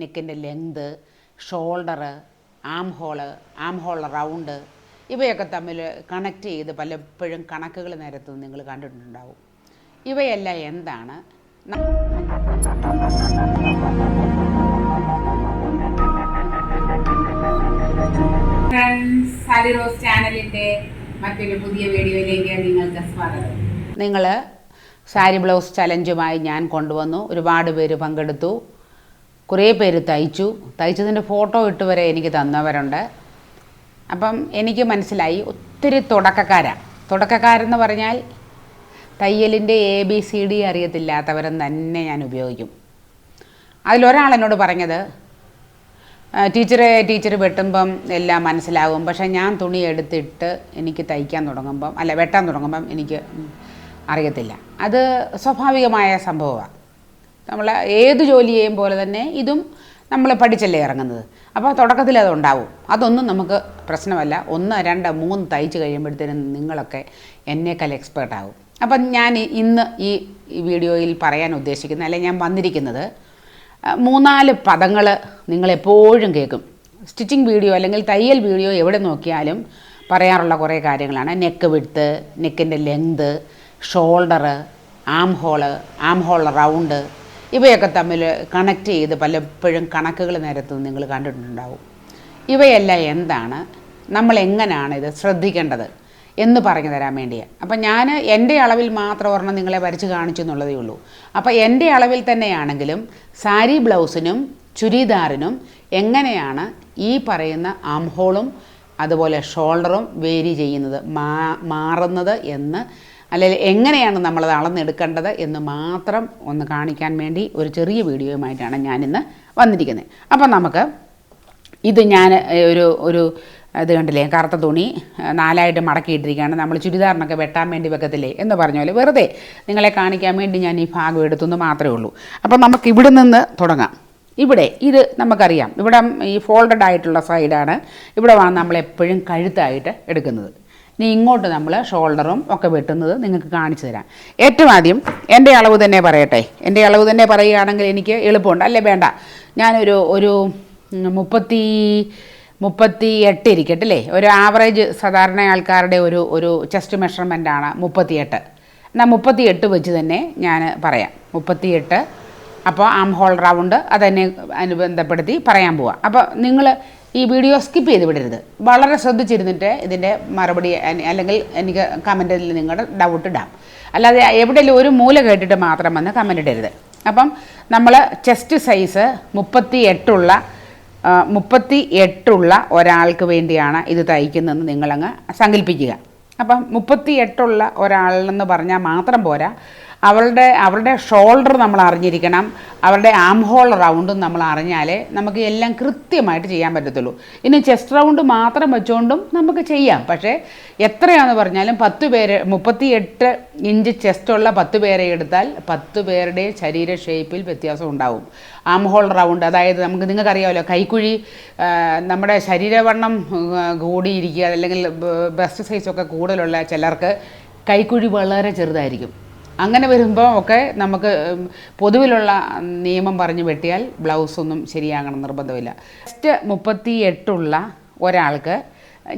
നെക്കിന്റെ length shoulder arm hole arm hole round ഇവയൊക്കെ തമ്മിൽ connect ചെയ്ത് പലപ്പോഴും കണക്കുകൾ നിരത്തുന്നത് നിങ്ങൾ കണ്ടിട്ടുണ്ടാവും. ഇവയെല്ലാം എന്താണ്? ന- ഫ്രണ്ട്സ് സാലി റോസ് ചാനലിന്റെ മറ്റൊരു പുതിയ വീഡിയോയിലേക്ക് നിങ്ങൾക്ക് സ്വാഗതം. നിങ്ങൾ സാരി ബ്ലൗസ് ചലഞ്ചുമായി ഞാൻ കൊണ്ടുവന്നു. ഒരുപാട് പേര് പങ്കെടുത്തു. കുറേ പേര് തയ്ച്ചു. തയ്ച്ചതിന്റെ ഫോട്ടോ ഇട്ട് വരെ എനിക്ക് തന്നവരുണ്ട്. അപ്പം എനിക്ക് മനസ്സിലായി ഒത്തിരി തുടക്കക്കാരാണ് തുടക്കക്കാരെന്ന് പറഞ്ഞാൽ തയ്യലിന്റെ എ ബി സി ഡി അറിയത്തില്ലാത്തവരും തന്നെ ഞാൻ ഉപയോഗിക്കും. അതിലൊരാൾ എന്നോട് പറഞ്ഞത് "ആ, ടീച്ചറെ ടീച്ചർ വെട്ടുമ്പം എല്ലാം മനസ്സിലാവും. പക്ഷേ ഞാൻ തുണി എടുത്തിട്ട് എനിക്ക് തയ്ക്കാൻ തുടങ്ങുമ്പം അല്ല വെട്ടാൻ തുടങ്ങുമ്പം എനിക്ക് അറിയത്തില്ല. അത് സ്വാഭാവികമായ സംഭവമാണ് നമ്മൾ ഏത് ജോലി ചെയ്യും പോലെ തന്നെ ഇതും നമ്മൾ പഠിച്ചല്ലേ ഇറങ്ങുന്നത്. അപ്പോൾ തുടക്കത്തിൽ അതുണ്ടാവും അതൊന്നും നമുക്ക് പ്രശ്നമല്ല. ഒന്ന് രണ്ട് മൂന്ന് തയ്ച്ച് കഴിയുമ്പോഴത്തേനും നിങ്ങളൊക്കെ എന്നേക്കാൾ എക്സ്പേർട്ട് ആവും. അപ്പം ഞാൻ ഇന്ന് ഈ വീഡിയോയിൽ പറയാൻ ഉദ്ദേശിക്കുന്നത് അല്ലെങ്കിൽ ഞാൻ വന്നിരിക്കുന്നത് മൂന്നാൽ പദങ്ങൾ നിങ്ങളെപ്പോഴും കേൾക്കും. സ്റ്റിച്ചിങ് വീഡിയോ അല്ലെങ്കിൽ തയ്യൽ വീഡിയോ എവിടെ നോക്കിയാലും പറയാറുള്ള കുറേ കാര്യങ്ങളാണ്. നെക്ക് വിടുത്ത് നെക്കിന്റെ length shoulder arm hole arm hole round ഇവയൊക്കെ തമ്മിൽ കണക്ട് ചെയ്ത് പലപ്പോഴും കണക്കുകൾ നേരത്തു നിങ്ങൾ കണ്ടിട്ടുണ്ടാവും. ഇവയെല്ലാം എന്താണ്? നമ്മൾ എങ്ങനെയാണ് ഇത് ശ്രദ്ധിക്കേണ്ടത് എന്ന് പറഞ്ഞു തരാൻ വേണ്ടിയാണ് അപ്പം ഞാൻ എന്റെ അളവിൽ മാത്രം ഒരെണ്ണം നിങ്ങളെ വരച്ച് കാണിച്ചു എന്നുള്ളതേ ഉള്ളൂ. അപ്പോൾ എന്റെ അളവിൽ തന്നെയാണെങ്കിലും സാരി ബ്ലൗസിനും ചുരിദാറിനും എങ്ങനെയാണ് ഈ പറയുന്ന ആംഹോളും അതുപോലെ ഷോൾഡറും വേരി ചെയ്യുന്നത് മാറുന്നത് എന്ന് അല്ലെങ്കിൽ എങ്ങനെയാണ് നമ്മളത് അളന്നെടുക്കേണ്ടത് എന്ന് മാത്രം ഒന്ന് കാണിക്കാൻ വേണ്ടി ഒരു ചെറിയ വീഡിയോയുമായിട്ടാണ് ഞാനിന്ന് വന്നിരിക്കുന്നത്. അപ്പം നമുക്ക് ഇത് ഞാൻ ഒരു ഒരു ഇത് കണ്ടില്ലേ കറുത്ത തുണി നാലായിട്ട് മടക്കിയിട്ടിരിക്കുകയാണ്. നമ്മൾ ചുരിദാറിനൊക്കെ വെട്ടാൻ വേണ്ടി വെക്കത്തില്ലേ എന്ന് പറഞ്ഞ പോലെ വെറുതെ നിങ്ങളെ കാണിക്കാൻ വേണ്ടി ഞാൻ ഈ ഭാഗം എടുത്തുനിന്ന് മാത്രമേ ഉള്ളൂ. അപ്പം നമുക്ക് ഇവിടെ നിന്ന് തുടങ്ങാം. ഇവിടെ ഇത് നമുക്കറിയാം. ഇവിടെ ഈ ഫോൾഡഡ് ആയിട്ടുള്ള സൈഡാണ് ഇവിടെ നമ്മൾ എപ്പോഴും കഴുത്തായിട്ട് എടുക്കുന്നത്. ഇനി ഇങ്ങോട്ട് നമ്മൾ ഷോൾഡറും ഒക്കെ വെട്ടുന്നത് നിങ്ങൾക്ക് കാണിച്ചു തരാം. ഏറ്റവും ആദ്യം എന്റെ അളവ് തന്നെ പറയട്ടെ. എന്റെ അളവ് തന്നെ പറയുകയാണെങ്കിൽ എനിക്ക് എളുപ്പമുണ്ട്. അല്ലേ വേണ്ട. ഞാനൊരു ഒരു മുപ്പത്തി മുപ്പത്തി എട്ട് ഇരിക്കട്ടെ അല്ലേ? ഒരു ആവറേജ് സാധാരണ ആൾക്കാരുടെ ഒരു ഒരു ചെസ്റ്റ് മെഷർമെന്റാണ് മുപ്പത്തിയെട്ട്. എന്നാൽ മുപ്പത്തിയെട്ട് വെച്ച് തന്നെ ഞാൻ പറയാം. മുപ്പത്തിയെട്ട്. അപ്പോൾ ആം ഹോൾ റൗണ്ട് അതെന്നെ അനുബന്ധപ്പെടുത്തി പറയാൻ പോവാം. അപ്പോൾ നിങ്ങൾ ഈ വീഡിയോ സ്കിപ്പ് ചെയ്ത് വിടരുത്. വളരെ ശ്രദ്ധിച്ചിരുന്നിട്ട് ഇതിന്റെ മറുപടി അല്ലെങ്കിൽ എനിക്ക് കമന്റിൽ നിങ്ങളുടെ ഡൗട്ട് ഇടാം. അല്ലാതെ എവിടെയെങ്കിലും ഒരു മൂല കേട്ടിട്ട് മാത്രം വന്ന് കമന്റ് ഇടരുത്. അപ്പം നമ്മൾ ചെസ്റ്റ് സൈസ് മുപ്പത്തി എട്ടുള്ള മുപ്പത്തി എട്ടുള്ള ഒരാൾക്ക് വേണ്ടിയാണ് ഇത് തയ്ക്കുന്നതെന്ന് നിങ്ങളങ്ങ് സങ്കല്പിക്കുക. അപ്പം മുപ്പത്തി എട്ടുള്ള ഒരാളെന്ന് പറഞ്ഞാൽ മാത്രം പോരാ. അവളുടെ അവരുടെ ഷോൾഡർ നമ്മൾ അറിഞ്ഞിരിക്കണം. അവരുടെ ആം ഹോൾ റൗണ്ടും നമ്മൾ അറിഞ്ഞാലേ നമുക്ക് എല്ലാം കൃത്യമായിട്ട് ചെയ്യാൻ പറ്റത്തുള്ളൂ. ഇനി ചെസ്റ്റ് റൗണ്ട് മാത്രം വെച്ചുകൊണ്ടും നമുക്ക് ചെയ്യാം. പക്ഷേ എത്രയാണെന്ന് പറഞ്ഞാലും പത്ത് പേര് മുപ്പത്തി എട്ട് ഇഞ്ച് ചെസ്റ്റുള്ള പത്ത് പേരെ എടുത്താൽ പത്ത് പേരുടെ ശരീര ഷേപ്പിൽ വ്യത്യാസം ഉണ്ടാവും. ആം ഹോൾ റൗണ്ട് അതായത് നമുക്ക് നിങ്ങൾക്കറിയാമല്ലോ കൈക്കുഴി നമ്മുടെ ശരീരവണ്ണം കൂടിയിരിക്കുക അല്ലെങ്കിൽ ബെസ്റ്റ് സൈസൊക്കെ കൂടുതലുള്ള ചിലർക്ക് കൈക്കുഴി വളരെ ചെറുതായിരിക്കും. അങ്ങനെ വരുമ്പോൾ ഒക്കെ നമുക്ക് പൊതുവിലുള്ള നിയമം പറഞ്ഞു വെട്ടിയാൽ ബ്ലൗസൊന്നും ശരിയാകണം നിർബന്ധമില്ല. ജസ്റ്റ് മുപ്പത്തി എട്ടുള്ള ഒരാൾക്ക്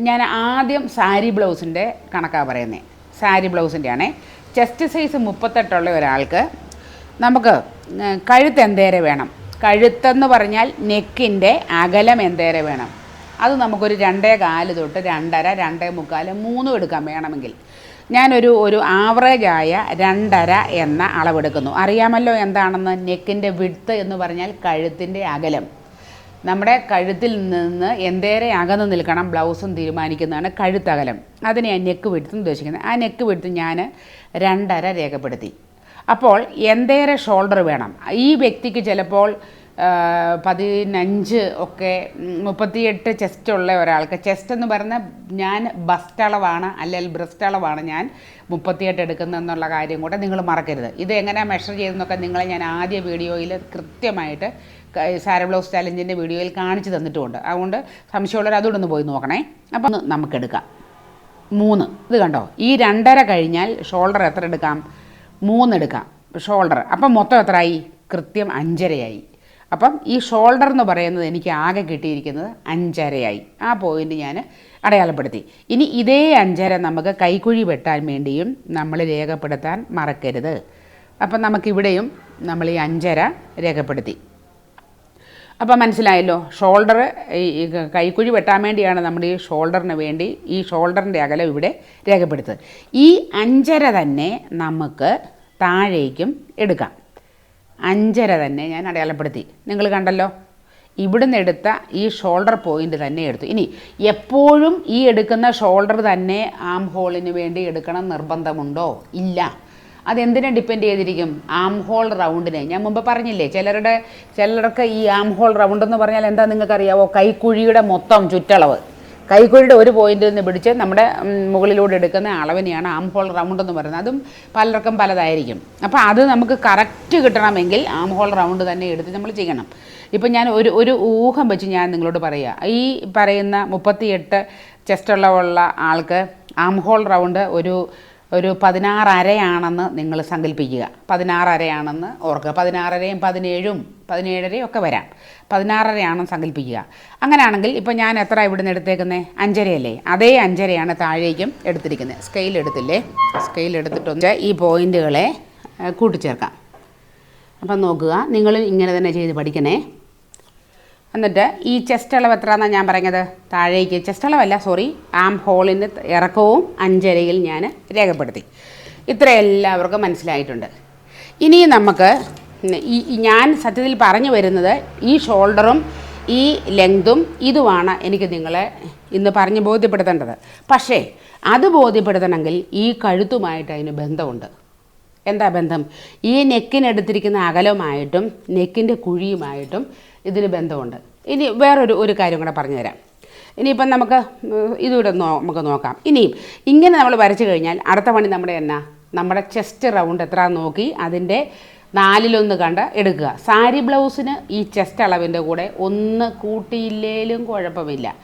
ഞാൻ ആദ്യം സാരി ബ്ലൗസിന്റെ കണക്കാണ് പറയുന്നത് സാരി ബ്ലൗസിന്റെ ആണേ ചെസ്റ്റ് സൈസ് മുപ്പത്തെട്ടുള്ള ഒരാൾക്ക് നമുക്ക് കഴുത്ത് എന്തേരെ വേണം? കഴുത്തെന്ന് പറഞ്ഞാൽ നെക്കിന്റെ അകലം എന്തേരെ വേണം? അത് നമുക്കൊരു രണ്ടേ കാൽ തൊട്ട് രണ്ടര രണ്ടേ മുക്കാൽ മൂന്നും എടുക്കാം വേണമെങ്കിൽ. ഞാനൊരു ഒരു ആവറേജായ രണ്ടര എന്ന അളവെടുക്കുന്നു. അറിയാമല്ലോ എന്താണെന്ന്? നെക്കിന്റെ വിഡ്ത്ത് എന്ന് പറഞ്ഞാൽ കഴുത്തിന്റെ അകലം. നമ്മുടെ കഴുത്തിൽ നിന്ന് എന്തേരെ അകന്ന് നിൽക്കണം ബ്ലൗസും തീരുമാനിക്കുന്നതാണ് കഴുത്തകലം. അതിനെയാണ് നെക്ക് വിടുത്ത് ഉദ്ദേശിക്കുന്നത്. ആ നെക്ക് വിടുത്ത് ഞാൻ രണ്ടര രേഖപ്പെടുത്തി. അപ്പോൾ എന്തേരെ ഷോൾഡർ വേണം? ഈ വ്യക്തിക്ക് ചിലപ്പോൾ പതിനഞ്ച് ഒക്കെ മുപ്പത്തിയെട്ട് ചെസ്റ്റ് ഉള്ള ഒരാൾക്ക്. ചെസ്റ്റ് എന്ന് പറഞ്ഞാൽ ഞാൻ ബസ്റ്റ് അളവാണ് അല്ലെങ്കിൽ ബ്രസ്റ്റ് അളവാണ് ഞാൻ മുപ്പത്തിയെട്ട് എടുക്കുന്നതെന്നുള്ള കാര്യം കൂടെ നിങ്ങൾ മറക്കരുത്. ഇത് എങ്ങനെ മെഷർ ചെയ്തെന്നൊക്കെ നിങ്ങളെ ഞാൻ ആദ്യ വീഡിയോയിൽ കൃത്യമായിട്ട് സാര ബ്ലൗസ് ചാലഞ്ചിന്റെ വീഡിയോയിൽ കാണിച്ചു തന്നിട്ടുമുണ്ട് അതുകൊണ്ട് സംശയമുള്ളവർ അതുകൂടെ ഒന്ന് പോയി നോക്കണേ. ഒന്ന് നമുക്കെടുക്കാം മൂന്ന്. ഇത് കണ്ടോ? ഈ രണ്ടര കഴിഞ്ഞാൽ ഷോൾഡർ എത്ര എടുക്കാം? മൂന്നെടുക്കാം ഷോൾഡർ അപ്പം മൊത്തം എത്രയായി കൃത്യം അഞ്ചരയായി. അപ്പം ഈ ഷോൾഡർ എന്ന് പറയുന്നത് എനിക്ക് ആകെ കിട്ടിയിരിക്കുന്നത് അഞ്ചരയായി. ആ പോയിന്റ് ഞാൻ അടയാളപ്പെടുത്തി. ഇനി ഇതേ അഞ്ചര നമുക്ക് കൈക്കുഴി വെട്ടാൻ വേണ്ടിയും നമ്മൾ രേഖപ്പെടുത്താൻ മറക്കരുത്. അപ്പം നമുക്കിവിടെയും നമ്മൾ ഈ അഞ്ചര രേഖപ്പെടുത്തി. അപ്പം മനസ്സിലായല്ലോ ഷോൾഡർ ഈ കൈക്കുഴി വെട്ടാൻ വേണ്ടിയാണ് നമ്മൾ ഈ ഷോൾഡറിന് വേണ്ടി ഈ ഷോൾഡറിന്റെ അകലം ഇവിടെ രേഖപ്പെടുത്തുന്നത്. ഈ അഞ്ചര തന്നെ നമുക്ക് താഴേക്കും എടുക്കാം. അഞ്ചര തന്നെ ഞാൻ അടയാളപ്പെടുത്തി. നിങ്ങൾ കണ്ടല്ലോ? ഇവിടുന്ന് എടുത്ത ഈ ഷോൾഡർ പോയിന്റ് തന്നെ എടുത്തു. ഇനി എപ്പോഴും ഈ എടുക്കുന്ന ഷോൾഡർ തന്നെ ആം ഹോളിന് വേണ്ടി എടുക്കണം നിർബന്ധമുണ്ടോ? ഇല്ല. അതെന്തിനെ ഡിപ്പെൻഡ് ചെയ്തിരിക്കും? ആം ഹോൾ റൗണ്ടിനെ ഞാൻ മുമ്പ് പറഞ്ഞില്ലേ ചിലരുടെ ചിലർക്ക് ഈ ആം ഹോൾ റൗണ്ട് എന്ന് പറഞ്ഞാൽ എന്താ നിങ്ങൾക്കറിയാവോ? കൈക്കുഴിയുടെ മൊത്തം ചുറ്റളവ്. കൈക്കുഴിയുടെ ഒരു പോയിന്റിൽ നിന്ന് പിടിച്ച് നമ്മുടെ മുകളിലൂടെ എടുക്കുന്ന അളവിനെയാണ് ആം ഹോൾ റൗണ്ട് എന്ന് പറയുന്നത്. അതും പലർക്കും പലതായിരിക്കും. അപ്പോൾ അത് നമുക്ക് കറക്റ്റ് കിട്ടണമെങ്കിൽ ആം ഹോൾ റൗണ്ട് തന്നെ എടുത്ത് നമ്മൾ ചെയ്യണം. ഇപ്പം ഞാൻ ഒരു ഒരു ഊഹം വെച്ച് ഞാൻ നിങ്ങളോട് പറയുക ഈ പറയുന്ന മുപ്പത്തിയെട്ട് ചെസ്റ്റുള്ള ഉള്ള ആൾക്ക് ആം ഹോൾ റൗണ്ട് ഒരു ഒരു പതിനാറരയാണെന്ന് നിങ്ങൾ സങ്കല്പിക്കുക. പതിനാറരയാണെന്ന് ഓർക്കുക. പതിനാറരയും പതിനേഴും പതിനേഴരയും ഒക്കെ വരാം. പതിനാറരയാണെന്ന് സങ്കല്പിക്കുക. അങ്ങനെയാണെങ്കിൽ ഇപ്പോൾ ഞാൻ എത്ര ഇവിടുന്ന് എടുത്തേക്കുന്നത് അഞ്ചരയല്ലേ? അതേ അഞ്ചരയാണ് താഴേക്കും എടുത്തിരിക്കുന്നത്. സ്കെയിൽ എടുത്തില്ലേ? സ്കെയിൽ എടുത്തിട്ടൊന്ന് ഈ പോയിന്റുകളെ ഏഹ്, കൂട്ടിച്ചേർക്കാം. അപ്പം നോക്കുക. നിങ്ങൾ ഇങ്ങനെ തന്നെ ചെയ്ത് പഠിക്കണേ. എന്നിട്ട് ഈ ചെസ്റ്റ് അളവ് എത്രയാണെന്നാണ് ഞാൻ പറഞ്ഞത് താഴേക്ക്. ചെസ്റ്റ് അളവല്ല സോറി ആം ഹോളിന് ഇറക്കവും അഞ്ചരയിൽ ഞാൻ രേഖപ്പെടുത്തി. ഇത്ര എല്ലാവർക്കും മനസ്സിലായിട്ടുണ്ട്. ഇനി നമുക്ക് ഈ ഞാൻ സത്യത്തിൽ പറഞ്ഞു വരുന്നത് ഈ ഷോൾഡറും ഈ ലെങ്തും ഇതുമാണ് എനിക്ക് നിങ്ങളെ ഇന്ന് പറഞ്ഞ് ബോധ്യപ്പെടുത്തേണ്ടത്. പക്ഷേ അത് ബോധ്യപ്പെടുത്തണമെങ്കിൽ ഈ കഴുത്തുമായിട്ട് അതിന് ബന്ധമുണ്ട്. എന്താ ബന്ധം? ഈ നെക്കിനെടുത്തിരിക്കുന്ന അകലമായിട്ടും നെക്കിന്റെ കുഴിയുമായിട്ടും ഇതിന് ബന്ധമുണ്ട്. ഇനി വേറൊരു ഒരു കാര്യം കൂടെ പറഞ്ഞുതരാം ഇനിയിപ്പം നമുക്ക് ഇതുകൂടെ നോ നമുക്ക് നോക്കാം. ഇനിയും ഇങ്ങനെ നമ്മൾ വരച്ചു കഴിഞ്ഞാൽ അടുത്ത പണി നമ്മുടെ എന്നാ? നമ്മുടെ ചെസ്റ്റ് റൗണ്ട് എത്ര നോക്കി അതിന്റെ നാലിലൊന്ന് കണ്ട് എടുക്കുക. സാരി ബ്ലൗസിന് ഈ ചെസ്റ്റ് അളവിന്റെ കൂടെ ഒന്ന് കൂട്ടിയില്ലേലും കുഴപ്പമില്ല.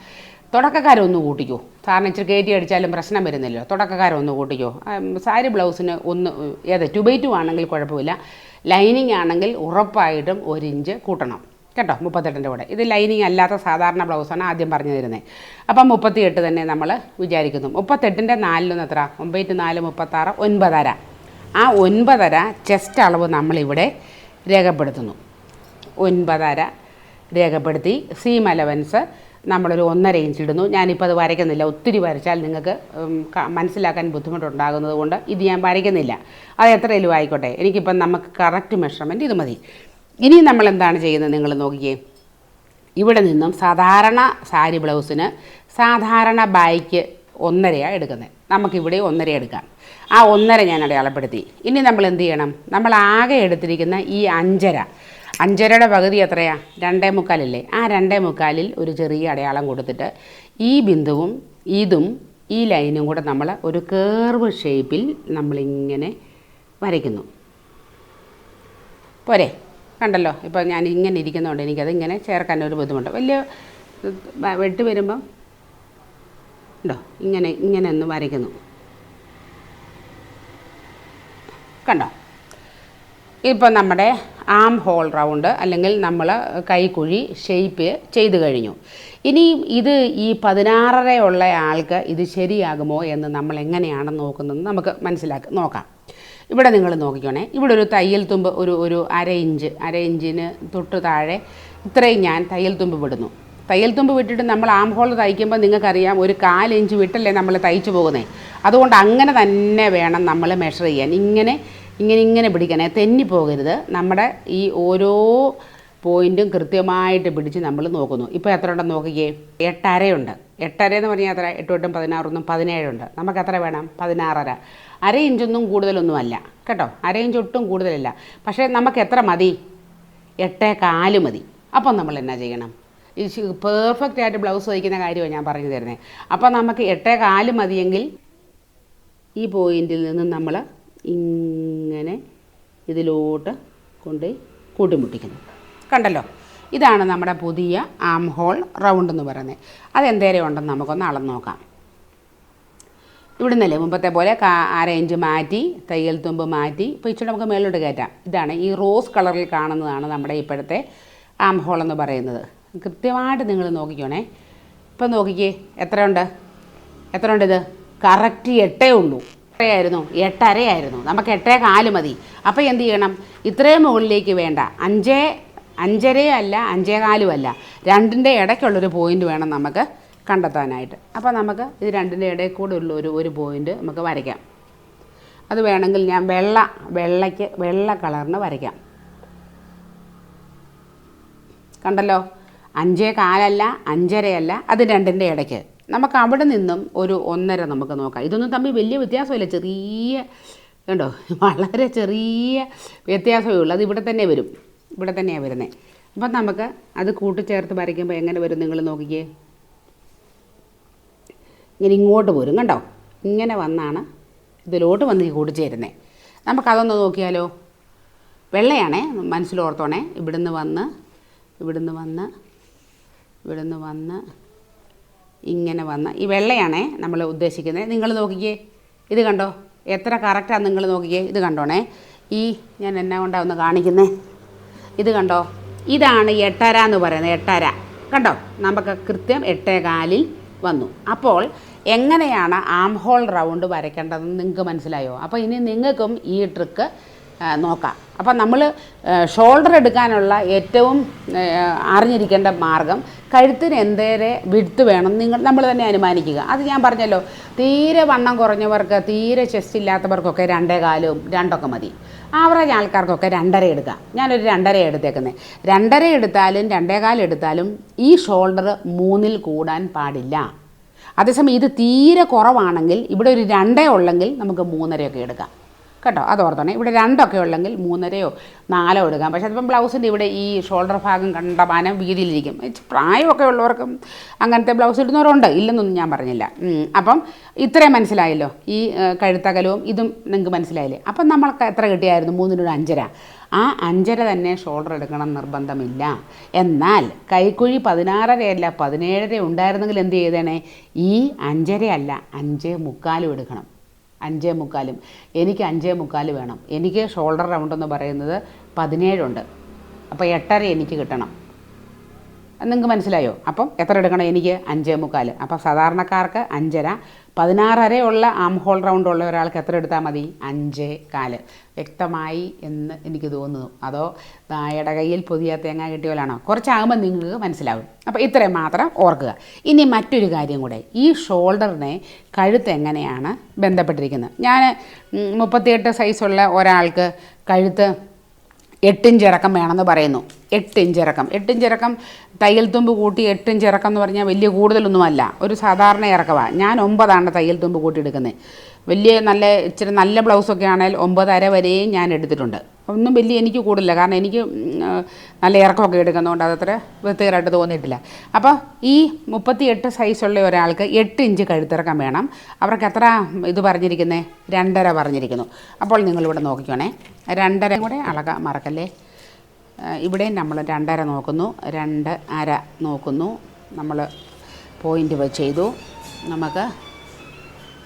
തുടക്കക്കാരൊന്ന് കൂട്ടിക്കോ. സാറിന് ഇച്ചിരി കയറ്റി അടിച്ചാലും പ്രശ്നം വരുന്നില്ലല്ലോ. തുടക്കക്കാരൊന്ന് കൂട്ടിക്കോ. സാരി ബ്ലൗസിന് ഒന്ന് ഏത് ട്യൂബൈറ്റും ആണെങ്കിൽ കുഴപ്പമില്ല. ലൈനിങ് ആണെങ്കിൽ ഉറപ്പായിട്ടും ഒരു ഇഞ്ച് കൂട്ടണം. കേട്ടോ മുപ്പത്തെട്ടിന്റെ കൂടെ. ഇത് ലൈനിങ് അല്ലാത്ത സാധാരണ ബ്ലൗസാണ് ആദ്യം പറഞ്ഞു തരുന്നത് അപ്പം മുപ്പത്തിയെട്ട് തന്നെ നമ്മൾ വിചാരിക്കുന്നു. മുപ്പത്തെട്ടിന്റെ നാലിലൊന്ന് എത്ര ഒമ്പത് നാല് മുപ്പത്താറ് ഒൻപതര. ആ ഒൻപതര ചെസ്റ്റ് അളവ് നമ്മളിവിടെ രേഖപ്പെടുത്തുന്നു. ഒൻപതര രേഖപ്പെടുത്തി സീം അലവൻസ് നമ്മളൊരു ഒന്നര ഇഞ്ച് ഇടുന്നു. ഞാനിപ്പോൾ അത് വരയ്ക്കുന്നില്ല. ഒത്തിരി വരച്ചാൽ നിങ്ങൾക്ക് മനസ്സിലാക്കാൻ ബുദ്ധിമുട്ടുണ്ടാകുന്നത് കൊണ്ട് ഇത് ഞാൻ വരയ്ക്കുന്നില്ല. അത് എത്രയിലും ആയിക്കോട്ടെ. എനിക്കിപ്പം നമുക്ക് കറക്റ്റ് മെഷർമെന്റ് ഇത് മതി. ഇനി നമ്മൾ എന്താണ് ചെയ്യുന്നത് നിങ്ങൾ നോക്കിയേ ഇവിടെ നിന്നും സാധാരണ സാരി ബ്ലൗസിന് സാധാരണ ബായ്ക്ക് ഒന്നരയാണ് എടുക്കുന്നത് നമുക്കിവിടെ ഒന്നര എടുക്കാം. ആ ഒന്നര ഞാൻ അടയാളപ്പെടുത്തി. ഇനി നമ്മൾ എന്ത് ചെയ്യണം? നമ്മൾ ആകെ എടുത്തിരിക്കുന്ന ഈ അഞ്ചര അഞ്ചരയുടെ പകുതി എത്രയാ? രണ്ടേ മുക്കാലല്ലേ? ആ രണ്ടേ മുക്കാലിൽ ഒരു ചെറിയ അടയാളം കൊടുത്തിട്ട് ഈ ബിന്ദുവും ഇതും ഈ ലൈനും കൂടെ നമ്മൾ ഒരു കേർവ് ഷേപ്പിൽ നമ്മളിങ്ങനെ വരയ്ക്കുന്നു. പോരെ? കണ്ടല്ലോ? ഇപ്പോൾ ഞാൻ ഇങ്ങനെ ഇരിക്കുന്നതുകൊണ്ട് എനിക്കത് ഇങ്ങനെ ചേർക്കാൻ ഒരു ബുദ്ധിമുട്ട്. വലിയ വെട്ട് വരുമ്പം ഉണ്ടോ? ഇങ്ങനെ ഇങ്ങനെ ഒന്ന് വരയ്ക്കുന്നു. കണ്ടോ? ഇപ്പം നമ്മുടെ ആം ഹോൾ റൗണ്ട് അല്ലെങ്കിൽ നമ്മൾ കൈക്കുഴി ഷേപ്പ് ചെയ്തു കഴിഞ്ഞു. ഇനി ഇത് ഈ പതിനാറര ഉള്ള ആൾക്ക് ഇത് ശരിയാകുമോ എന്ന് നമ്മൾ എങ്ങനെയാണ് നോക്കുന്നത് നമുക്ക് മനസ്സിലാക്കി നോക്കാം. ഇവിടെ നിങ്ങൾ നോക്കിക്കോണേ. ഇവിടെ ഒരു തയ്യൽ തുമ്പ് ഒരു ഒരു അര ഇഞ്ച് അര ഇഞ്ചിന് തൊട്ട് താഴെ ഇത്രയും ഞാൻ തയ്യൽ തുമ്പ് വിടുന്നു. തയ്യൽ തുമ്പ് വിട്ടിട്ട് നമ്മൾ ആം ഹോൾ തയ്ക്കുമ്പോൾ നിങ്ങൾക്കറിയാം ഒരു കാൽ ഇഞ്ച് വിട്ടല്ലേ നമ്മൾ തയ്ച്ചു പോകുന്നത് അതുകൊണ്ട് അങ്ങനെ തന്നെ വേണം നമ്മൾ മെഷർ ചെയ്യാൻ. ഇങ്ങനെ ഇങ്ങനെ ഇങ്ങനെ പിടിക്കണേ. തെന്നി പോകരുത്. നമ്മുടെ ഈ ഓരോ പോയിന്റും കൃത്യമായിട്ട് പിടിച്ച് നമ്മൾ നോക്കുന്നു. ഇപ്പോൾ എത്ര ഉണ്ടെന്ന് നോക്കിക്കേ. എട്ടരയുണ്ട്. എട്ടര എന്ന് പറഞ്ഞാൽ എത്ര? എട്ട് പതിനാറൊന്നും പതിനേഴുണ്ട്. നമുക്ക് എത്ര വേണം? പതിനാറര. അര ഇഞ്ചൊന്നും കൂടുതലൊന്നുമല്ല. കേട്ടോ? അര ഇഞ്ച് ഒട്ടും കൂടുതലല്ല. പക്ഷേ നമുക്ക് എത്ര മതി? എട്ടേ കാൽ മതി. അപ്പം നമ്മൾ എന്നാ ചെയ്യണം? പെർഫെക്റ്റ് ആയിട്ട് ബ്ലൗസ് തയ്ക്കുന്ന കാര്യമാണ് ഞാൻ പറഞ്ഞു തരുന്നത് അപ്പം നമുക്ക് എട്ടേ കാൽ മതിയെങ്കിൽ ഈ പോയിന്റിൽ നിന്ന് നമ്മൾ ഇങ്ങനെ ഇതിലോട്ട് കൊണ്ട് കൂട്ടിമുട്ടിക്കുന്നു. കണ്ടല്ലോ? ഇതാണ് നമ്മുടെ പുതിയ ആം ഹോൾ റൗണ്ട് എന്ന് പറയുന്നത്. അതെന്തേരം ഉണ്ടെന്ന് നമുക്കൊന്ന് അളന്ന് നോക്കാം. ഇവിടുന്നല്ലേ മുമ്പത്തെ പോലെ കാ അര ഇഞ്ച് മാറ്റി തയ്യൽ തുമ്പ് മാറ്റി ഇപ്പോൾ ഇച്ചിരി നമുക്ക് മേലോട്ട് കയറ്റാം. ഇതാണ് ഈ റോസ് കളറിൽ കാണുന്നതാണ് നമ്മുടെ ഇപ്പോഴത്തെ ആം ഹോൾ എന്ന് പറയുന്നത്. കൃത്യമായിട്ട് നിങ്ങൾ നോക്കിക്കോണേ. ഇപ്പം നോക്കിക്കേ എത്രയുണ്ട്? എത്രയുണ്ട് ഇത്? കറക്റ്റ് എട്ടേ ഉള്ളൂ. എത്രയായിരുന്നു എട്ടരയായിരുന്നു. നമുക്ക് എട്ടേ കാൽ മതി. അപ്പോൾ എന്ത് ചെയ്യണം? ഇത്രയും മുകളിലേക്ക് വേണ്ട. അഞ്ചേ അഞ്ചരയും അല്ല അഞ്ചേ കാലും അല്ല. രണ്ടിന്റെ ഇടയ്ക്കുള്ളൊരു പോയിന്റ് വേണം നമുക്ക് കണ്ടെത്താനായിട്ട്. അപ്പോൾ നമുക്ക് ഇത് രണ്ടിന്റെ ഇടയിൽ കൂടെ ഉള്ള ഒരു ഒരു പോയിന്റ് നമുക്ക് വരയ്ക്കാം. അത് വേണമെങ്കിൽ ഞാൻ വെള്ള വെള്ളയ്ക്ക് വെള്ള കളറിന് വരയ്ക്കാം. കണ്ടല്ലോ? അഞ്ചേ കാലല്ല അഞ്ചരയല്ല അത് രണ്ടിന്റെ ഇടയ്ക്ക്. നമുക്ക് അവിടെ നിന്നും ഒരു ഒന്നര നമുക്ക് നോക്കാം. ഇതൊന്നും തമ്മിൽ വലിയ വ്യത്യാസമില്ല. ചെറിയ കണ്ടോ? വളരെ ചെറിയ വ്യത്യാസമേ ഉള്ളൂ. അത് ഇവിടെ തന്നെ വരും. ഇവിടെ തന്നെയാണ് വരുന്നത് അപ്പം നമുക്ക് അത് കൂട്ടിച്ചേർത്ത് വരയ്ക്കുമ്പോൾ എങ്ങനെ വരും നിങ്ങൾ നോക്കിക്കേ. ഇങ്ങനെ ഇങ്ങോട്ട് പോരും കണ്ടോ? ഇങ്ങനെ വന്നാണ് ഇതിലോട്ട് വന്ന് ഈ കൂട്ടിച്ചേരുന്നത് നമുക്കതൊന്ന് നോക്കിയാലോ? വെള്ളയാണേ മനസ്സിലോർത്തോണേ. ഇവിടുന്ന് വന്ന് ഇവിടുന്ന് വന്ന് ഇവിടുന്ന് വന്ന് ഇങ്ങനെ വന്ന് ഈ വെള്ളയാണേ നമ്മൾ ഉദ്ദേശിക്കുന്നത് നിങ്ങൾ നോക്കിക്കേ ഇത് കണ്ടോ? എത്ര കറക്റ്റാണ് നിങ്ങൾ നോക്കിക്കേ ഇത് കണ്ടോണേ. ഈ ഞാൻ എന്നാ കൊണ്ടാണ് ഒന്ന് കാണിക്കുന്നത് ഇത് കണ്ടോ? ഇതാണ് എട്ടര എന്ന് പറയുന്നത് എട്ടര. കണ്ടോ? നമുക്ക് കൃത്യം എട്ടേ കാലിൽ വന്നു. അപ്പോൾ എങ്ങനെയാണ് ആം ഹോൾ റൗണ്ട് വരയ്ക്കേണ്ടതെന്ന് നിങ്ങൾക്ക് മനസ്സിലായോ? അപ്പോൾ ഇനി നിങ്ങൾക്കും ഈ ട്രിക്ക് നോക്കാം. അപ്പം നമ്മൾ ഷോൾഡർ എടുക്കാനുള്ള ഏറ്റവും അറിഞ്ഞിരിക്കേണ്ട മാർഗം കഴുത്തിന് എന്തേരെ വിടുത്ത് വേണം നിങ്ങൾ നമ്മൾ തന്നെ അനുമാനിക്കുക. അത് ഞാൻ പറഞ്ഞല്ലോ തീരെ വണ്ണം കുറഞ്ഞവർക്ക് തീരെ ചെസ്റ്റ് ഇല്ലാത്തവർക്കൊക്കെ രണ്ടേ കാലും രണ്ടൊക്കെ മതി. ആവറേജ് ആൾക്കാർക്കൊക്കെ രണ്ടര എടുക്കാം. ഞാനൊരു രണ്ടര എടുത്തേക്കുന്നത് രണ്ടര എടുത്താലും രണ്ടേ കാലം എടുത്താലും ഈ ഷോൾഡർ മൂന്നിൽ കൂടാൻ പാടില്ല. അതേസമയം ഇത് തീരെ കുറവാണെങ്കിൽ ഇവിടെ ഒരു രണ്ടേ ഉള്ളെങ്കിൽ നമുക്ക് മൂന്നരയൊക്കെ എടുക്കാം. കേട്ടോ അത് ഓർത്തോണേ. ഇവിടെ രണ്ടൊക്കെ ഉള്ളെങ്കിൽ മൂന്നരയോ നാലോ എടുക്കാം. പക്ഷേ അതിപ്പം ബ്ലൗസിന്റെ ഇവിടെ ഈ ഷോൾഡർ ഭാഗം കണ്ടമാനം വീതിയിലിരിക്കും. പ്രായമൊക്കെ ഉള്ളവർക്കും അങ്ങനത്തെ ബ്ലൗസ് ഇടുന്നവരുണ്ട്. ഇല്ലെന്നൊന്നും ഞാൻ പറഞ്ഞില്ല. അപ്പം ഇത്രയും മനസ്സിലായല്ലോ. ഈ കഴുത്തകലവും ഇതും നിങ്ങൾക്ക് മനസ്സിലായില്ലേ? അപ്പം നമ്മൾക്ക് എത്ര കിട്ടിയായിരുന്നു? മൂന്നിനൊരു അഞ്ചര. ആ അഞ്ചര തന്നെ ഷോൾഡർ എടുക്കണം നിർബന്ധമില്ല. എന്നാൽ കൈക്കുഴി പതിനാറരയല്ല പതിനേഴര ഉണ്ടായിരുന്നെങ്കിൽ എന്ത് ചെയ്തേണേ ഈ അഞ്ചരയല്ല അഞ്ച് മുക്കാലും എടുക്കണം. അഞ്ചേ മുക്കാലും. എനിക്ക് അഞ്ചേ മുക്കാൽ വേണം. എനിക്ക് ഷോൾഡർ റൗണ്ട് എന്ന് പറയുന്നത് പതിനേഴുണ്ട് അപ്പോൾ എട്ടര എനിക്ക് കിട്ടണം. നിങ്ങൾക്ക് മനസ്സിലായോ? അപ്പം എത്ര എടുക്കണം എനിക്ക്? അഞ്ചേ മുക്കാൽ അപ്പം സാധാരണക്കാർക്ക് അഞ്ചര. പതിനാറരയുള്ള ആം ഹോൾ റൗണ്ട് ഉള്ള ഒരാൾക്ക് എത്ര എടുത്താൽ മതി? അഞ്ചേ കാൽ. വ്യക്തമായി എന്ന് എനിക്ക് തോന്നുന്നു. അതോ നായയുടെ കയ്യിൽ പുതിയ തേങ്ങ കിട്ടിയ പോലാണോ? കുറച്ചാകുമ്പോൾ നിങ്ങൾക്ക് മനസ്സിലാവും. അപ്പോൾ ഇത്രയും മാത്രം ഓർക്കുക. ഇനി മറ്റൊരു കാര്യം കൂടെ. ഈ ഷോൾഡറിനെ കഴുത്ത് എങ്ങനെയാണ് ബന്ധപ്പെട്ടിരിക്കുന്നത്? ഞാൻ മുപ്പത്തിയെട്ട് സൈസുള്ള ഒരാൾക്ക് കഴുത്ത് എട്ടിഞ്ച് ഇറക്കം വേണമെന്ന് പറയുന്നു. എട്ടിഞ്ച് ഇറക്കം. എട്ടിഞ്ച് ഇറക്കം തയ്യൽ തുമ്പ് കൂട്ടി എട്ടിഞ്ച് ഇറക്കം എന്ന് പറഞ്ഞാൽ വലിയ കൂടുതലൊന്നുമല്ല. ഒരു സാധാരണ ഇറക്കമാണ് ഞാൻ ഒമ്പതാണ് തയ്യൽ തുമ്പ് കൂട്ടി എടുക്കുന്നത്. വലിയ നല്ല ഇച്ചിരി നല്ല ബ്ലൗസൊക്കെ ആണെങ്കിൽ ഒമ്പതര വരെയും ഞാൻ എടുത്തിട്ടുണ്ട്. ഒന്നും വലിയ എനിക്ക് കൂടില്ല കാരണം എനിക്ക് നല്ല ഇറക്കമൊക്കെ എടുക്കുന്നതുകൊണ്ട് അതത്ര വൃത്തികരമായിട്ട് തോന്നിയിട്ടില്ല. അപ്പോൾ ഈ മുപ്പത്തി എട്ട് സൈസുള്ള ഒരാൾക്ക് എട്ട് ഇഞ്ച് കഴുത്തിറക്കം വേണം. അവർക്ക് എത്ര ഇത് പറഞ്ഞിരിക്കുന്നത് രണ്ടര പറഞ്ഞിരിക്കുന്നു. അപ്പോൾ നിങ്ങളിവിടെ നോക്കിക്കോണേ. രണ്ടര കൂടെ അളക മറക്കല്ലേ? ഇവിടെ നമ്മൾ രണ്ടര നോക്കുന്നു. രണ്ട് അര നോക്കുന്നു. നമ്മൾ പോയിന്റ് ചെയ്തു. നമുക്ക്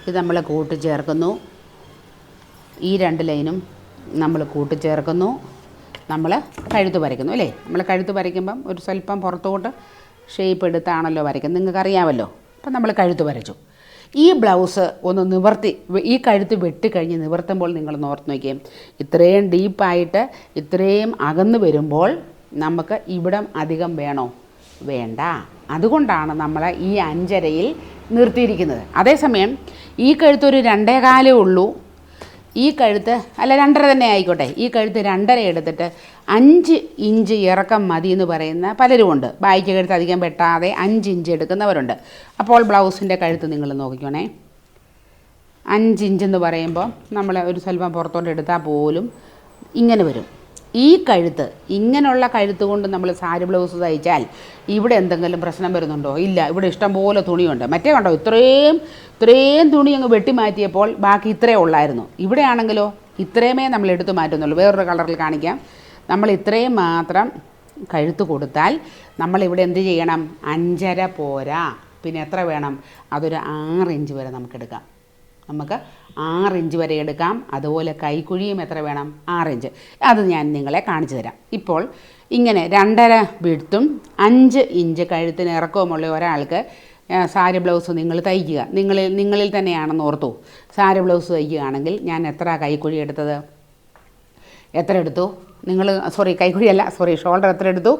ഇത് നമ്മൾ കൂട്ടിച്ചേർക്കുന്നു. ഈ രണ്ട് ലൈനും നമ്മൾ കൂട്ടിച്ചേർക്കുന്നു. നമ്മൾ കഴുത്ത് വരയ്ക്കുന്നു അല്ലേ? നമ്മൾ കഴുത്ത് വരയ്ക്കുമ്പം ഒരു സ്വല്പം പുറത്തോട്ട് ഷേപ്പ് എടുത്താണല്ലോ വരയ്ക്കുന്നത്. നിങ്ങൾക്കറിയാമല്ലോ. അപ്പം നമ്മൾ കഴുത്ത് വരച്ചു. ഈ ബ്ലൗസ് ഒന്ന് നിവർത്തി ഈ കഴുത്ത് വെട്ടിക്കഴിഞ്ഞ് നിവർത്തുമ്പോൾ നിങ്ങൾ നോർത്ത് നോക്കിയേ. ഇത്രയും ഡീപ്പായിട്ട് ഇത്രയും അകന്നു വരുമ്പോൾ നമുക്ക് ഇവിടം അധികം വേണോ? വേണ്ട. അതുകൊണ്ടാണ് നമ്മൾ ഈ അഞ്ചരയിൽ നിർത്തിയിരിക്കുന്നത്. അതേസമയം ഈ കഴുത്തൊരു രണ്ടേകാലേ ഉള്ളൂ. ഈ കഴുത്ത് അല്ല രണ്ടര തന്നെ ആയിക്കോട്ടെ. ഈ കഴുത്ത് രണ്ടര എടുത്തിട്ട് അഞ്ച് ഇഞ്ച് ഇറക്കം മതി എന്ന് പറയുന്ന പലരും ഉണ്ട്. ബായിക്ക് കഴുത്ത് അധികം വെട്ടാതെ അഞ്ച് ഇഞ്ച് എടുക്കുന്നവരുണ്ട്. അപ്പോൾ ബ്ലൗസിന്റെ കഴുത്ത് നിങ്ങൾ നോക്കിക്കോണേ. അഞ്ച് ഇഞ്ച് എന്ന് പറയുമ്പോൾ നമ്മൾ ഒരു സ്വല്പം പുറത്തോട്ട് എടുത്താൽ പോലും ഇങ്ങനെ വരും. ഈ കഴുത്ത് ഇങ്ങനെയുള്ള കഴുത്ത് കൊണ്ട് നമ്മൾ സാരി ബ്ലൗസ് തയ്ച്ചാൽ ഇവിടെ എന്തെങ്കിലും പ്രശ്നം വരുന്നുണ്ടോ? ഇല്ല. ഇവിടെ ഇഷ്ടം ഇഷ്ടംപോലെ തുണിയുണ്ട്. മറ്റേ കണ്ടോ? ഇത്രയും ഇത്രയും തുണി അങ്ങ് വെട്ടി മാറ്റിയപ്പോൾ ബാക്കി ഇത്രയേ ഉള്ളായിരുന്നു. ഇവിടെയാണെങ്കിലോ? ഇത്രയുമേ നമ്മൾ എടുത്തു മാറ്റുന്നുള്ളൂ. വേറൊരു കളറിൽ കാണിക്കാം. നമ്മൾ ഇത്രയും മാത്രം കഴുത്ത് കൊടുത്താൽ നമ്മളിവിടെ എന്ത് ചെയ്യണം? അഞ്ചര പോരാ. പിന്നെ എത്ര വേണം? അതൊരു ആറ് ഇഞ്ച് വരെ നമുക്കെടുക്കാം നമുക്ക് ആറ് ഇഞ്ച് വരെ എടുക്കാം. അതുപോലെ കൈക്കുഴിയും എത്ര വേണം? ആറ് ഇഞ്ച്. അത് ഞാൻ നിങ്ങളെ കാണിച്ചു തരാം. ഇപ്പോൾ ഇങ്ങനെ രണ്ടര വിടുത്തും അഞ്ച് ഇഞ്ച് കഴുത്തിന് ഇറക്കവുമുള്ള ഒരാൾക്ക് സാരി ബ്ലൗസ് നിങ്ങൾ തയ്ക്കുക. നിങ്ങളിൽ നിങ്ങളിൽ തന്നെയാണെന്ന് ഓർത്തു. സാരി ബ്ലൗസ് തയ്ക്കുകയാണെങ്കിൽ ഞാൻ എത്ര കൈക്കുഴി എടുത്തത്? എത്ര എടുത്തു? നിങ്ങൾ സോറി കൈക്കുഴിയല്ല സോറി ഷോൾഡർ എത്ര എടുത്തു?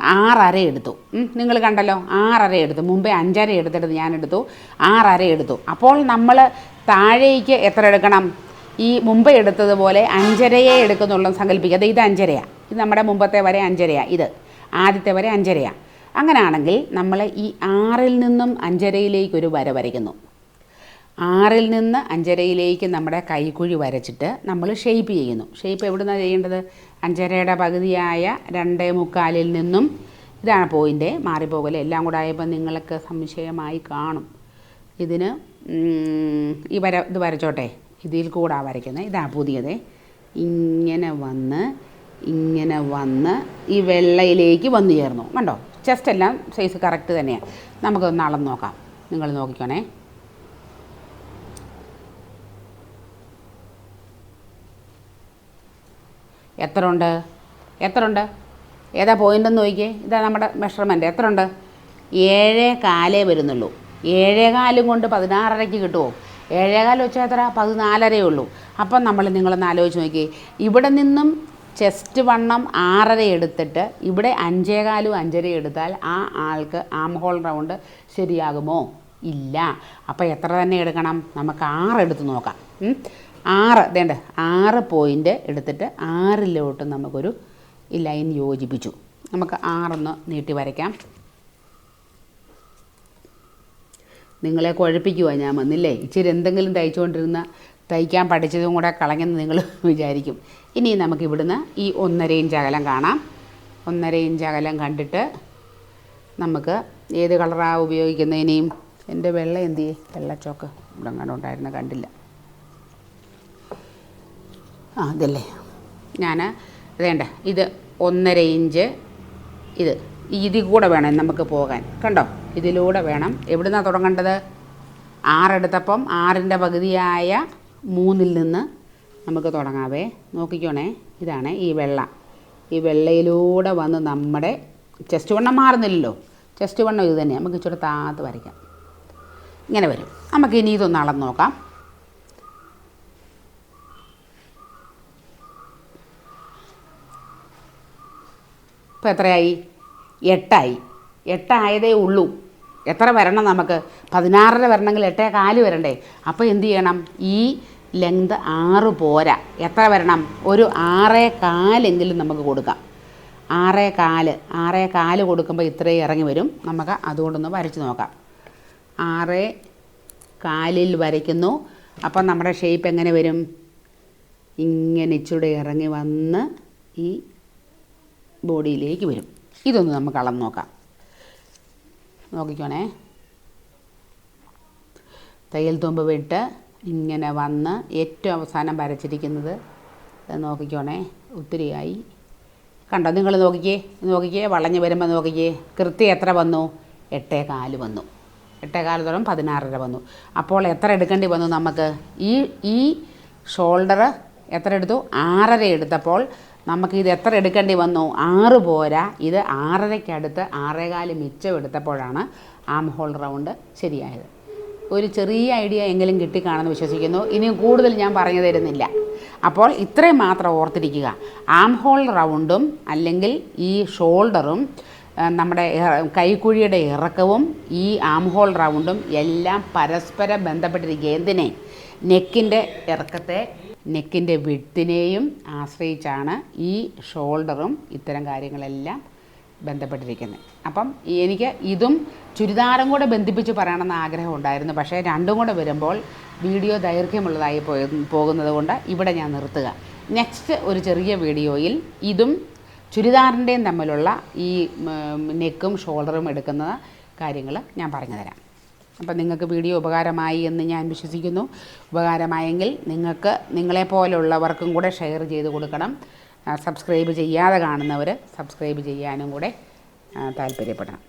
ആറര എടുത്തു. നിങ്ങൾ കണ്ടല്ലോ ആറര എടുത്തു. മുമ്പേ അഞ്ചര എടുത്തിട്ട് ഞാൻ എടുത്തു. ആറര എടുത്തു. അപ്പോൾ നമ്മൾ താഴേക്ക് എത്ര എടുക്കണം? ഈ മുമ്പ് എടുത്തതുപോലെ അഞ്ചരയെ എടുക്കുന്നുള്ള സങ്കല്പിക്കുക. ഇത് അഞ്ചരയാണ് ഇത് നമ്മുടെ മുമ്പത്തെ വരെ അഞ്ചരയാണ് ഇത് ആദ്യത്തെ വരെ അഞ്ചരയാണ് അങ്ങനെയാണെങ്കിൽ നമ്മൾ ഈ ആറിൽ നിന്നും അഞ്ചരയിലേക്കൊരു വര വരയ്ക്കുന്നു. ആറിൽ നിന്ന് അഞ്ചരയിലേക്ക് നമ്മുടെ കൈക്കുഴി വരച്ചിട്ട് നമ്മൾ ഷെയ്പ്പ് ചെയ്യുന്നു. ഷേപ്പ് എവിടുന്നാണ് ചെയ്യേണ്ടത്? അഞ്ചരയുടെ പകുതിയായ രണ്ടേ മുക്കാലിൽ നിന്നും ഇതാണ് പോയിന്റ് മാറിപ്പോകൽ എല്ലാം കൂടെ ആയപ്പോൾ നിങ്ങൾക്ക് സംശയമായി കാണും. ഇതിന് ഈ വര ഇത് വരച്ചോട്ടെ. ഇതിൽ കൂടെ വരയ്ക്കുന്നത്. ഇതാ പുതിയത്. ഇങ്ങനെ വന്ന് ഇങ്ങനെ വന്ന് ഈ വെള്ളയിലേക്ക് വന്നു ചേർന്നു. കണ്ടോ? ചെസ്റ്റ് എല്ലാം സൈസ് കറക്റ്റ് തന്നെയാണ് നമുക്കൊന്ന് അളന്ന് നോക്കാം. നിങ്ങൾ നോക്കിക്കോണേ. എത്ര ഉണ്ട് എത്ര ഉണ്ട് ഏതാ പോയിന്റ് എന്ന് നോക്കിയേ ഇതാ നമ്മുടെ മെഷർമെന്റ് എത്ര ഉണ്ട് ഏഴേ കാലേ വരുന്നുള്ളൂ. ഏഴേ കാലും കൊണ്ട് പതിനാറരയ്ക്ക് കിട്ടുമോ ഏഴേകാലം വെച്ചാൽ എത്ര? പതിനാലരയേ ഉള്ളൂ. അപ്പം നമ്മൾ നിങ്ങളൊന്ന് ആലോചിച്ച് നോക്കി. ഇവിടെ നിന്നും ചെസ്റ്റ് വണ്ണം ആറര എടുത്തിട്ട് ഇവിടെ അഞ്ചേകാലും അഞ്ചര എടുത്താൽ ആ ആൾക്ക് ആം ഹോൾ റൗണ്ട് ശരിയാകുമോ? ഇല്ല. അപ്പോൾ എത്ര തന്നെ എടുക്കണം? നമുക്ക് ആറെടുത്ത് നോക്കാം. ആറ് വേണ്ട ആറ് പോയിന്റ് എടുത്തിട്ട് ആറിലോട്ട് നമുക്കൊരു ഈ ലൈൻ യോജിപ്പിച്ചു. നമുക്ക് ആറൊന്ന് നീട്ടി വരയ്ക്കാം. നിങ്ങളെ കുഴപ്പിക്കുവാ ഞാൻ വന്നില്ലേ? ഇച്ചിരി എന്തെങ്കിലും തയ്ച്ചുകൊണ്ടിരുന്ന തയ്ക്കാൻ പഠിച്ചതും കൂടെ കളഞ്ഞെന്ന് നിങ്ങൾ വിചാരിക്കും. ഇനി നമുക്ക് ഇവിടുന്ന് ഈ ഒന്നര ഇഞ്ച് അകലം കാണാം. ഒന്നര ഇഞ്ച് അകലം കണ്ടിട്ട് നമുക്ക് ഏത് കളറാണ് ഉപയോഗിക്കുന്നതിനേയും എന്റെ വെള്ള എന്ത് വെള്ള വെള്ളച്ചോക്ക് ഇവിടെ കണ്ടുണ്ടായിരുന്നു കണ്ടില്ല. ആ ഇതല്ലേ ഞാൻ വേണ്ട ഇത് ഒന്നര ഇഞ്ച് ഇത്. ഇതിൽ കൂടെ വേണം നമുക്ക് പോകാൻ. കണ്ടോ? ഇതിലൂടെ വേണം. എവിടുന്നാണ് തുടങ്ങേണ്ടത്? ആറെടുത്തപ്പം ആറിന്റെ പകുതിയായ മൂന്നിൽ നിന്ന് നമുക്ക് തുടങ്ങാവേ. നോക്കിക്കോണേ ഇതാണ് ഈ വെള്ള. ഈ വെള്ളയിലൂടെ വന്ന് നമ്മുടെ ചെസ്റ്റ് വണ്ണം മാറുന്നില്ലല്ലോ. ചെസ്റ്റ് വണ്ണം ഇത് തന്നെ. നമുക്ക് ഇച്ചിരി താത്ത് വരയ്ക്കാം. ഇങ്ങനെ വരും. നമുക്ക് ഇനി ഇതൊന്ന് അളന്ന് നോക്കാം. ഇപ്പോൾ എത്രയായി? എട്ടായി. എട്ടായതേ ഉള്ളൂ. എത്ര വരണം നമുക്ക്? പതിനാറര വരണമെങ്കിൽ എട്ടേ കാൽ വരണ്ടേ? അപ്പോൾ എന്ത് ചെയ്യണം? ഈ ലെങ്ത് ആറ് പോരാ. എത്ര വരണം? ഒരു ആറേ കാലെങ്കിലും നമുക്ക് കൊടുക്കാം. ആറേ കാൽ. ആറേ കാൽ കൊടുക്കുമ്പോൾ ഇത്രയും ഇറങ്ങി വരും. നമുക്ക് അതുകൊണ്ടൊന്ന് വരച്ച് നോക്കാം. ആറേ കാലിൽ വരയ്ക്കുന്നു. അപ്പം നമ്മുടെ ഷേപ്പ് എങ്ങനെ വരും? ഇങ്ങനെ ഇച്ചിരി ഇറങ്ങി വന്ന് ഈ ബോഡിയിലേക്ക് വരും. ഇതൊന്ന് നമുക്ക് അളന്ന് നോക്കാം. നോക്കിക്കോണേ. തയ്യൽ തുമ്പ് വിട്ട് ഇങ്ങനെ വന്ന് ഏറ്റവും അവസാനം വരച്ചിരിക്കുന്നത് നോക്കിക്കോണേ. ഒത്തിരിയായി. കണ്ടോ? നിങ്ങൾ നോക്കിക്കേ. നോക്കിക്കേ. വളഞ്ഞ് വരുമ്പോൾ നോക്കിക്കേ. കൃത്യം എത്ര വന്നു? എട്ടേ കാൽ വന്നു. എട്ടേ കാൽ തോറും പതിനാറര വന്നു. അപ്പോൾ എത്ര എടുക്കേണ്ടി വന്നു നമുക്ക്? ഈ ഈ ഷോൾഡർ എത്ര എടുത്തു? ആറര എടുത്തപ്പോൾ നമുക്ക് ഇത് എത്ര എടുക്കേണ്ടി വന്നു? ആറ് പോരാ. ഇത് ആറരയ്ക്കടുത്ത് ആറേകാൽ മിച്ചം എടുത്തപ്പോഴാണ് ആം ഹോൾ റൗണ്ട് ശരിയായത്. ഒരു ചെറിയ ഐഡിയ എങ്കിലും കിട്ടിക്കാണെന്ന് വിശ്വസിക്കുന്നു. ഇനിയും കൂടുതൽ ഞാൻ പറഞ്ഞു തരുന്നില്ല. അപ്പോൾ ഇത്രയും മാത്രം ഓർത്തിരിക്കുക. ആം ഹോൾ റൗണ്ടും അല്ലെങ്കിൽ ഈ ഷോൾഡറും നമ്മുടെ കൈക്കുഴിയുടെ ഇറക്കവും ഈ ആം ഹോൾ റൗണ്ടും എല്ലാം പരസ്പരം ബന്ധപ്പെട്ടിരിക്കുക. എന്തിനെ? നെക്കിന്റെ ഇറക്കത്തെ നെക്കിന്റെ വിട്ടിനെയും ആശ്രയിച്ചാണ് ഈ ഷോൾഡറും ഇത്തരം കാര്യങ്ങളെല്ലാം ബന്ധപ്പെട്ടിരിക്കുന്നത്. അപ്പം എനിക്ക് ഇതും ചുരിദാറും കൂടെ ബന്ധിപ്പിച്ച് പറയണമെന്ന് ആഗ്രഹം ഉണ്ടായിരുന്നു. പക്ഷേ രണ്ടും കൂടെ വരുമ്പോൾ വീഡിയോ ദൈർഘ്യമുള്ളതായി പോകുന്നത് കൊണ്ട് ഇവിടെ ഞാൻ നിർത്തുക. നെക്സ്റ്റ് ഒരു ചെറിയ വീഡിയോയിൽ ഇതും ചുരിദാറിന്റെയും തമ്മിലുള്ള ഈ നെക്കും ഷോൾഡറും എടുക്കുന്ന കാര്യങ്ങൾ ഞാൻ പറഞ്ഞു തരാം അപ്പം നിങ്ങൾക്ക് വീഡിയോ ഉപകാരമായി എന്ന് ഞാൻ വിശ്വസിക്കുന്നു. ഉപകാരമായെങ്കിൽ നിങ്ങൾക്ക് നിങ്ങളെപ്പോലുള്ളവർക്കും കൂടെ ഷെയർ ചെയ്ത് കൊടുക്കണം. സബ്സ്ക്രൈബ് ചെയ്യാതെ കാണുന്നവർ സബ്സ്ക്രൈബ് ചെയ്യാനും കൂടെ താല്പര്യപ്പെടണം.